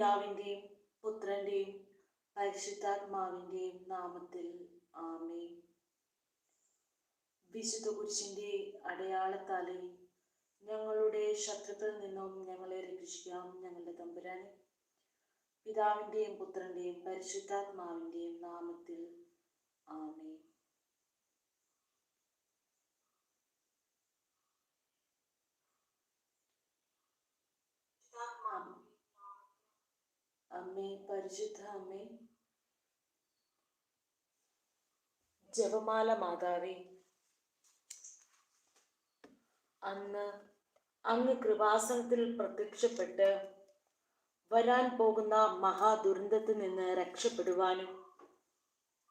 പിതാവിന്റെയും പുത്രന്റെയും പരിശുദ്ധാത്മാവിന്റെയും നാമത്തിൽ ആമേ വിശുദ്ധ കുരിശിന്റെ അടയാളത്താലെ ഞങ്ങളുടെ ശത്രുക്കളിൽ നിന്നും ഞങ്ങളെ രക്ഷിക്കാം ഞങ്ങളുടെ തമ്പുരാനെ. പിതാവിന്റെയും പുത്രന്റെയും പരിശുദ്ധാത്മാവിന്റെയും നാമത്തിൽ ആമേ അമ്മേ പരിശുദ്ധ അമ്മേ. ജപമാല മാതാവേ അന്ന് അങ്ങ് കൃപാസനത്തിൽ പ്രത്യക്ഷപ്പെട്ട് വരാൻ പോകുന്ന മഹാദുരന്തത്തിൽ നിന്ന് രക്ഷപ്പെടുവാനും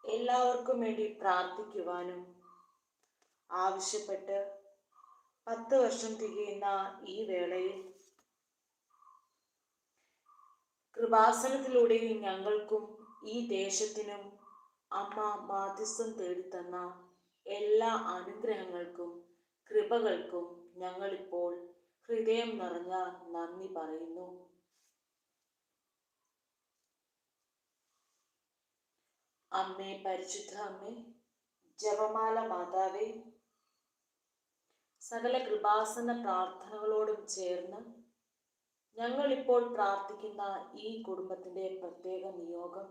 എല്ലാവർക്കും വേണ്ടി പ്രാർത്ഥിക്കുവാനും ആവശ്യപ്പെട്ട് പത്ത് വർഷം തികയുന്ന ഈ വേളയിൽ കൃപാസനത്തിലൂടെ ഞങ്ങൾക്കും ഈ ദേശത്തിനും അമ്മ മാധ്യസ്ഥം തേടിത്തന്ന എല്ലാ അനുഗ്രഹങ്ങൾക്കും കൃപകൾക്കും ഞങ്ങളിപ്പോൾ ഹൃദയം നിറഞ്ഞ നന്ദി പറയുന്നു. അമ്മേ പരിശുദ്ധ അമ്മേ ജപമാല മാതാവേ സകല കൃപാസന പ്രാർത്ഥനകളോടും ചേർന്ന് ഞങ്ങൾ ഇപ്പോൾ പ്രാർത്ഥിക്കുന്ന ഈ കുടുംബത്തിന്റെ പ്രത്യേക നിയോഗം.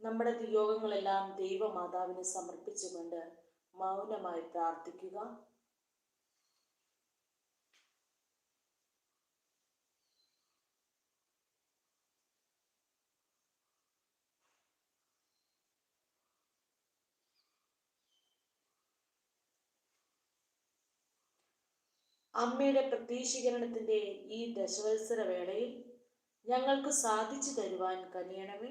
നമ്മുടെ നിയോഗങ്ങളെല്ലാം ദൈവമാതാവിന് സമർപ്പിച്ചുകൊണ്ട് മൗനമായി പ്രാർത്ഥിക്കുക. അമ്മയുടെ പ്രത്യക്ഷീകരണത്തിന്റെ ഈ ദശവത്സര വേളയിൽ ഞങ്ങൾക്ക് സാധിച്ചു തരുവാൻ കനിയണമേ.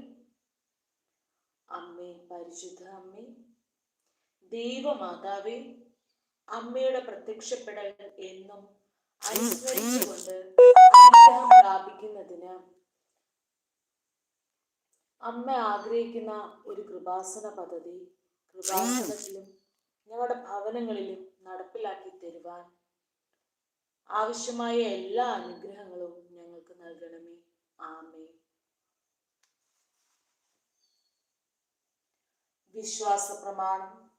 അമ്മേ പരിശുദ്ധ അമ്മേ ദൈവമാതാവേ അമ്മയുടെ പ്രത്യക്ഷപ്പെടൽ എന്നും അനുസ്മരിച്ചുകൊണ്ട് പ്രാപിക്കുന്നതിന് അമ്മ ആഗ്രഹിക്കുന്ന ഒരു കൃപാസന പദ്ധതി കൃപാസനത്തിലും ഞങ്ങളുടെ ഭവനങ്ങളിലും നടപ്പിലാക്കി തരുവാൻ ആവശ്യമായ എല്ലാ അനുഗ്രഹങ്ങളും ഞങ്ങൾക്ക് നൽകണമേ. ആമേ വിശ്വാസ പ്രമാണം.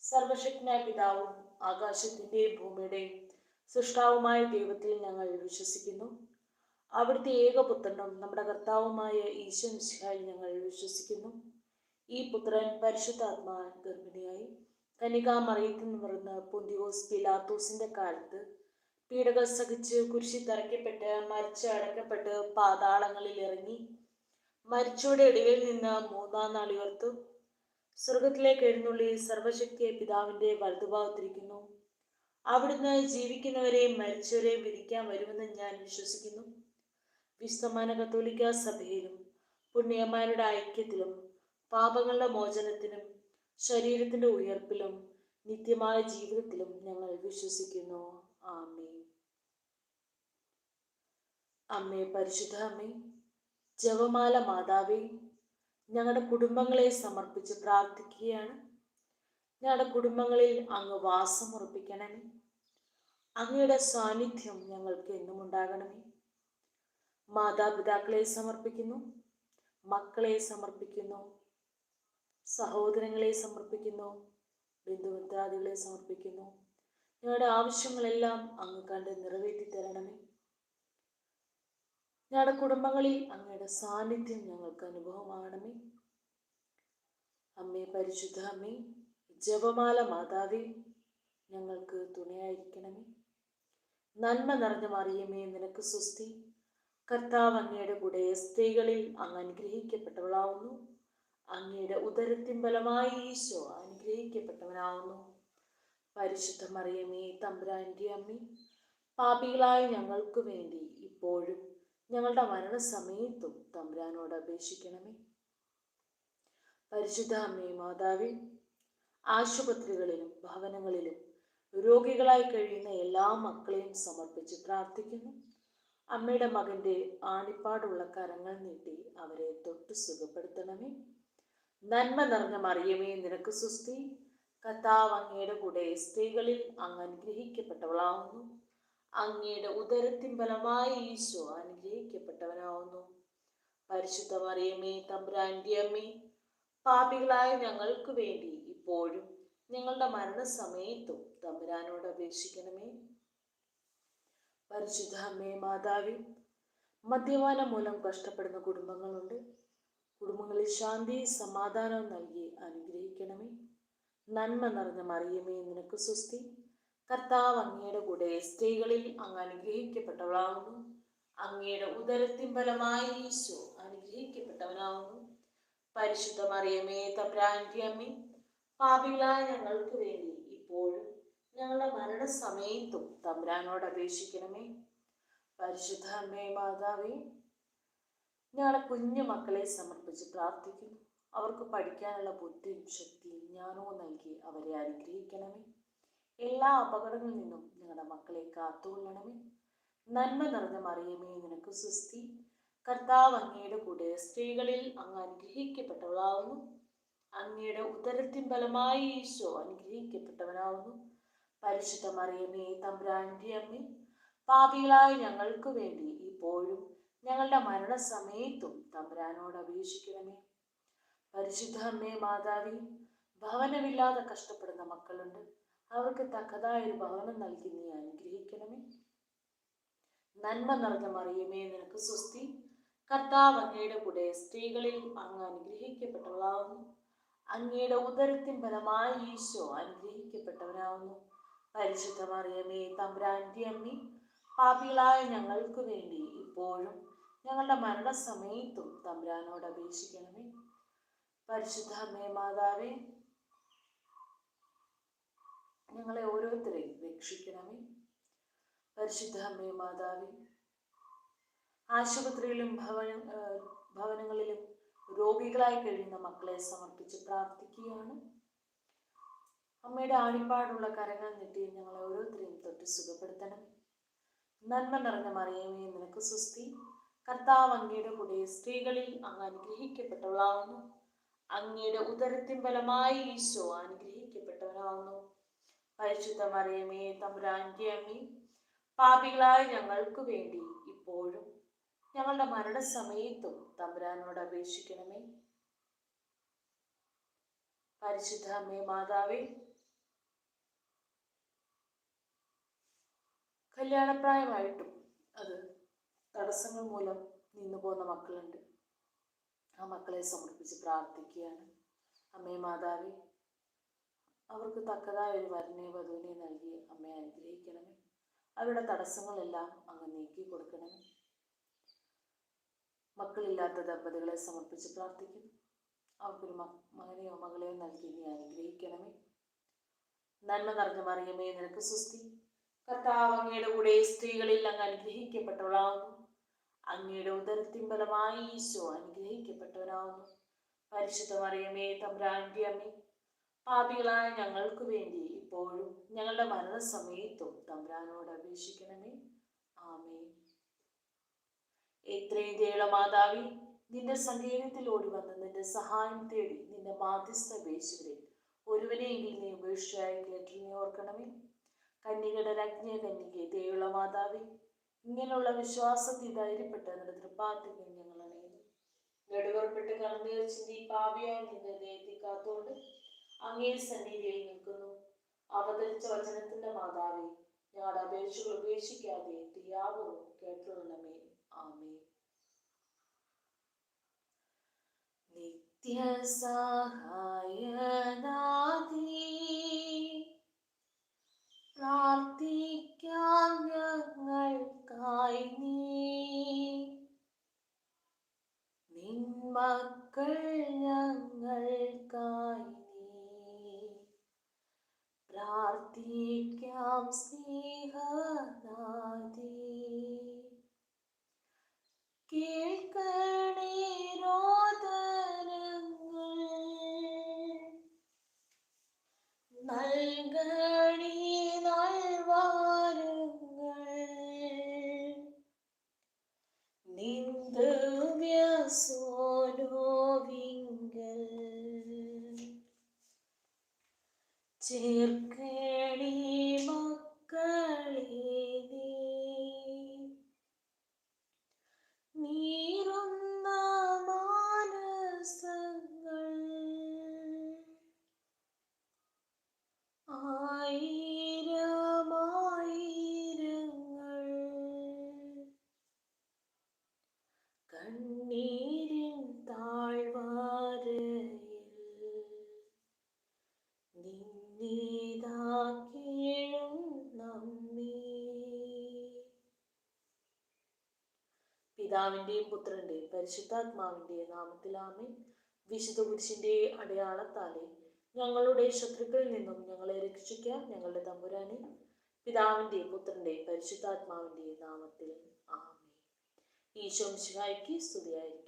സർവശക്തനായ പിതാവും ആകാശത്തിന്റെയും ഭൂമിയുടെയും സൃഷ്ടാവുമായ ദൈവത്തിൽ ഞങ്ങൾ വിശ്വസിക്കുന്നു. അവിടുത്തെ ഏകപുത്രനും നമ്മുടെ കർത്താവുമായ ഈശ്വൻ ഞങ്ങൾ വിശ്വസിക്കുന്നു. ഈ പുത്രൻ പരിശുദ്ധാത്മാ ഗർഭിണിയായി. കനികാമറിയത്തിൽ പറയുന്ന പൊന്തിയോസ് പിലാത്തോസിന്റെ കാലത്ത് പീഡകൾ സഹിച്ച് കുരിശി തറയ്ക്കപ്പെട്ട് മരിച്ച് അടക്കപ്പെട്ട് പാതാളങ്ങളിൽ ഇറങ്ങി മരിച്ചോടെ ഇടയിൽ നിന്ന് മൂന്നാം നാൾ ഉയർത്തു. സ്വർഗത്തിലേക്ക് എഴുന്നള്ളി സർവശക്തിയെ പിതാവിന്റെ വലതുഭാഗത്തിരിക്കുന്നു. അവിടുന്ന് ജീവിക്കുന്നവരെയും മരിച്ചവരെയും വിധിക്കാൻ വരുമെന്ന് ഞാൻ വിശ്വസിക്കുന്നു. വിശ്വമാന കത്തോലിക്ക സഭയിലും പുണ്യമാരുടെ ഐക്യത്തിലും പാപങ്ങളുടെ മോചനത്തിനും ശരീരത്തിന്റെ ഉയർപ്പിലും നിത്യമായ ജീവിതത്തിലും ഞങ്ങൾ വിശ്വസിക്കുന്നു. ആമേ അമ്മേ പരിശുദ്ധ അമ്മേ ജവമാല മാതാവേ ഞങ്ങളുടെ കുടുംബങ്ങളെ സമർപ്പിച്ച് പ്രാർത്ഥിക്കുകയാണ്. ഞങ്ങളുടെ കുടുംബങ്ങളിൽ അങ്ങ് വാസം ഉറപ്പിക്കണമേ. അങ്ങയുടെ സാന്നിധ്യം ഞങ്ങൾക്ക് എന്നും ഉണ്ടാകണമേ. മാതാപിതാക്കളെ സമർപ്പിക്കുന്നു മക്കളെ സമർപ്പിക്കുന്നു സഹോദരങ്ങളെ സമർപ്പിക്കുന്നു ബന്ധുമിത്രാദികളെ സമർപ്പിക്കുന്നു. ഞങ്ങളുടെ ആവശ്യങ്ങളെല്ലാം അങ്ങ് കണ്ട് നിറവേറ്റി തരണമേ ഞങ്ങളുടെ കുടുംബങ്ങളിൽ അങ്ങയുടെ സാന്നിധ്യം ഞങ്ങൾക്ക് അനുഭവമാകണമേ. അമ്മേ പരിശുദ്ധ അമ്മേ ജപമാല മാതാവേ ഞങ്ങൾക്ക് തുണയായിരിക്കണമേ. നന്മ നിറഞ്ഞ മറിയമേ നിനക്ക് സുസ്തി കർത്താവ് അങ്ങയുടെ കൂടെ സ്ത്രീകളിൽ അങ്ങ് അനുഗ്രഹിക്കപ്പെട്ടവളാവുന്നു. അങ്ങയുടെ ഉദരത്തിൻ ബലമായി ഈശോ അനുഗ്രഹിക്കപ്പെട്ടവനാവുന്നു. പരിശുദ്ധ മറിയമേ തമ്പുരാന്റെ അമ്മി പാപികളായ ഞങ്ങൾക്ക് വേണ്ടി ഇപ്പോഴും ഞങ്ങളുടെ മരണസമയത്തും തമ്പുരാനോട് അപേക്ഷിക്കണമേ. പരിശുദ്ധ അമ്മേ മാതാവി ആശുപത്രികളിലും ഭവനങ്ങളിലും രോഗികളായി കഴിയുന്ന എല്ലാ മക്കളെയും സമർപ്പിച്ച് പ്രാർത്ഥിക്കുന്നു. അമ്മയുടെ മകന്റെ ആണിപ്പാടുള്ള കരങ്ങൾ നീട്ടി അവരെ തൊട്ട് സുഖപ്പെടുത്തണമേ. നന്മ നിറഞ്ഞ മറിയമേ നിനക്ക് സുസ്തി കർത്താവ് അങ്ങയുടെ കൂടെ സ്ത്രീകളിൽ അങ്ങ് അനുഗ്രഹിക്കപ്പെട്ടവളാവുന്നു. അങ്ങയുടെ ഉദരത്തിൻ ഫലമായി ഈശോ അനുഗ്രഹിക്കപ്പെട്ടവനാവുന്നു. പരിശുദ്ധ മറിയമേ തമ്പുരാന്റെ അമ്മേ പാപികളായ ഞങ്ങൾക്ക് വേണ്ടി ഇപ്പോഴും ഞങ്ങളുടെ മരണസമയത്തും തമ്പുരാനോട് അപേക്ഷിക്കണമേ. പരിശുദ്ധ അമ്മേ മാതാവി മദ്യപാനം മൂലം കഷ്ടപ്പെടുന്ന കുടുംബങ്ങളുണ്ട്. കുടുംബങ്ങളിൽ ശാന്തി സമാധാനവും നൽകി അനുഗ്രഹിക്കണമേ. നന്മ നിറഞ്ഞ മറിയമേ നിനക്ക് സുസ്തി കർത്താവ് അങ്ങയുടെ കൂടെ സ്ത്രീകളിൽ അങ്ങ് അനുഗ്രഹിക്കപ്പെട്ടവളാകുന്നു അങ്ങയുടെ ഉദരത്തിൻ ഫലമായി ഈശോ അനുഗ്രഹിക്കപ്പെട്ടവനാകുന്നു പരിശുദ്ധ മറിയമേ തബ്രാന്റെ അമ്മേ പാപികളായ ഞങ്ങൾക്ക് വേണ്ടി ഇപ്പോഴും ഞങ്ങളുടെ മരണസമയത്തും തമ്പ്രാനോട് അപേക്ഷിക്കണമേ. പരിശുദ്ധ അമ്മേ മാതാവേ ഞങ്ങളുടെ കുഞ്ഞു മക്കളെ സമർപ്പിച്ച് പ്രാർത്ഥിക്കുന്നു അവർക്ക് പഠിക്കാനുള്ള ബുദ്ധിയും ശക്തിയും ജ്ഞാനവും നൽകി അവരെ അനുഗ്രഹിക്കണമേ. എല്ലാ അപകടങ്ങളിൽ നിന്നും ഞങ്ങളുടെ മക്കളെ കാത്തുകൊള്ളണമേ. നന്മ നിറഞ്ഞ മറിയമേ നിനക്ക് സുസ്തി കർത്താവ് അങ്ങയുടെ കൂടെ സ്ത്രീകളിൽ അങ്ങ് അനുഗ്രഹിക്കപ്പെട്ടവളാവുന്നു. അങ്ങയുടെ ഉദരത്തിൻ ഫലമായി ഈശോ അനുഗ്രഹിക്കപ്പെട്ടവനാവുന്നു. പരിശുദ്ധ മറിയമേ തമ്പുരാന്റെ അമ്മേ പാപികളായ ഞങ്ങൾക്ക് വേണ്ടി ഇപ്പോഴും ഞങ്ങളുടെ മരണസമയത്തും തമ്പുരാനോട് അപേക്ഷിക്കണമേ. പരിശുദ്ധ അമ്മേ മാതാവി ഭവനമില്ലാതെ കഷ്ടപ്പെടുന്ന മക്കളുണ്ട്. അവർക്ക് തക്കതായ ഒരു ഭവനം നൽകി നീ അനുഗ്രഹിക്കണമേ. നന്മ നിറഞ്ഞ മറിയമേ നിനക്ക് സ്വസ്തി. കർത്താവ് അങ്ങയുടെ കൂടെ സ്ത്രീകളിൽ അങ്ങ് അനുഗ്രഹിക്കപ്പെട്ടവളാവുന്നു. അങ്ങയുടെ ഉദരത്തിൻ ഫലമായി ഈശോ അനുഗ്രഹിക്കപ്പെട്ടവനാവുന്നു. പരിശുദ്ധ മറിയമേ തമ്പുരാന്റെ അമ്മി പാപികളായ ഞങ്ങൾക്ക് വേണ്ടി ഇപ്പോഴും ഞങ്ങളുടെ മരണസമയത്തും തമ്പുരാനോട് അപേക്ഷിക്കണമേ. പരിശുദ്ധ അമ്മേ മാതാവേ ഞങ്ങളെ ഓരോരുത്തരെയും രക്ഷിക്കണമേ. പരിശുദ്ധ അമ്മേ മാതാവേ ആശുപത്രിയിലും ഭവന ഭവനങ്ങളിലും രോഗികളായി കഴിയുന്ന മക്കളെ സമർപ്പിച്ച് പ്രാർത്ഥിക്കുകയാണ്. അമ്മയുടെ ആണിപ്പാടുള്ള കരങ്ങൾ നീട്ടി ഞങ്ങളെ ഓരോരുത്തരെയും തൊട്ട് സുഖപ്പെടുത്തണം. നന്മ നിറഞ്ഞ മറിയമേ നിനക്ക് സുസ്തി കർത്താവ് അങ്ങയുടെ കൂടെ സ്ത്രീകളിൽ അങ്ങ് അനുഗ്രഹിക്കപ്പെട്ടവളാവുന്നു. അങ്ങയുടെ ഉദരത്തിൻ ഫലമായി ഈശോ അനുഗ്രഹിക്കപ്പെട്ടവനാവുന്നു. പരിശുദ്ധ മറിയമേ തമ്പുരാന്റെ അമ്മി പാപികളായ ഞങ്ങൾക്ക് വേണ്ടി ഇപ്പോഴും ഞങ്ങളുടെ മരണസമയത്തും തമ്പുരാനോട് അപേക്ഷിക്കണമേ. പരിശുദ്ധ അമ്മേ മാതാവേ കല്യാണപ്രായമായിട്ടും അത് തടസ്സങ്ങൾ മൂലം നിന്നു പോകുന്ന മക്കളുണ്ട്. ആ മക്കളെ സമർപ്പിച്ച് പ്രാർത്ഥിക്കുകയാണ്. അമ്മേ മാതാവി അവർക്ക് തക്കതായ ഒരു വരനെ വധുവിനെ നൽകി അമ്മയെ അനുഗ്രഹിക്കണമേ. അവരുടെ തടസ്സങ്ങളെല്ലാം അങ്ങ് നീക്കി കൊടുക്കണമേ. മക്കളില്ലാത്ത ദമ്പതികളെ സമർപ്പിച്ച് പ്രാർത്ഥിക്കുന്നു. അവർക്കൊരു മകനെയോ മകളെയോ നൽകി നീ അനുഗ്രഹിക്കണമേ. നന്മ നിറഞ്ഞ മറിയമേ നിനക്ക് സുസ്തി കർത്താവ് അങ്ങയുടെ കൂടെ സ്ത്രീകളിൽ അങ്ങ് അനുഗ്രഹിക്കപ്പെട്ടവളാവുന്നു അങ്ങയുടെ ഉദരത്തിൻ ബലമായി ഈശോ അനുഗ്രഹിക്കപ്പെട്ടവനാവുന്നു പരിശുദ്ധ മറിയമേ തമ്പ്രാന്റെ അമ്മേ പാപികളായ ഞങ്ങൾക്ക് വേണ്ടി ഇപ്പോഴും ഞങ്ങളുടെ മരണസമയത്തും തമ്പ്രാനോട് അപേക്ഷിക്കണമേ. ആമേ എത്രയും ദയുള്ള മാതാവി നിന്റെ സങ്കീർണത്തിലോടി വന്ന് നിന്റെ സഹായം തേടി നിന്റെ മാധ്യസ്ഥ അപേക്ഷിവരെ ഒരുവനെയെങ്കിലും നീ ഉപേക്ഷയായി കേട്ടിനെ ഓർക്കണമേ. കന്യകയുടെ രജ്ഞ കന്യകെ ദയുള്ള മാതാവി ഇങ്ങനെയുള്ള വിശ്വാസത്തിൽ ധൈര്യപ്പെട്ട് നിന്റെ തൃപ്പാത്തിക്ക് ഞങ്ങൾ അണയുന്നു. നെടുവർപ്പെട്ട് വെച്ച് ചിന്തി പാപിയായി നിന്നെ എത്തിക്കാത്തോണ്ട് അങ്ങേ സന്നിധിയിൽ നിൽക്കുന്നു. അവതരിച്ച വചനത്തിന്റെ മാതാവേ ഞങ്ങളുടെ അപേക്ഷകൾ ഉപേക്ഷിക്കാതെ തിയാവവും കേട്ടുള്ളമേ ആമേ നിത്യസഹായനാഥി പ്രാർത്ഥിക്കാം ഞങ്ങൾക്കായി നീ നിൻ മക്കൾ ഞങ്ങൾക്കായി നീ പ്രാർത്ഥിക്കാം സ്നേഹനാദി. കേൾക്കണേ രോദനങ്ങൾ കണ്ണീരിൻ താഴ്വാരയിൽ നിന്നീതാ കീഴും നമ്മി. പിതാവിന്റെയും പുത്രന്റെയും പരിശുദ്ധാത്മാവിന്റെയും നാമത്തിൽ വിശുദ്ധ കുരിശിന്റെ അടയാളത്താലെ ഞങ്ങളുടെ ശത്രുക്കളിൽ നിന്നും ഞങ്ങളെ രക്ഷിക്കാൻ ഞങ്ങളുടെ തമ്പുരാനെ. പിതാവിന്റെയും പുത്രന്റെയും പരിശുദ്ധാത്മാവിന്റെയും നാമത്തിൽ ആ e chamo-se Raio que estudei.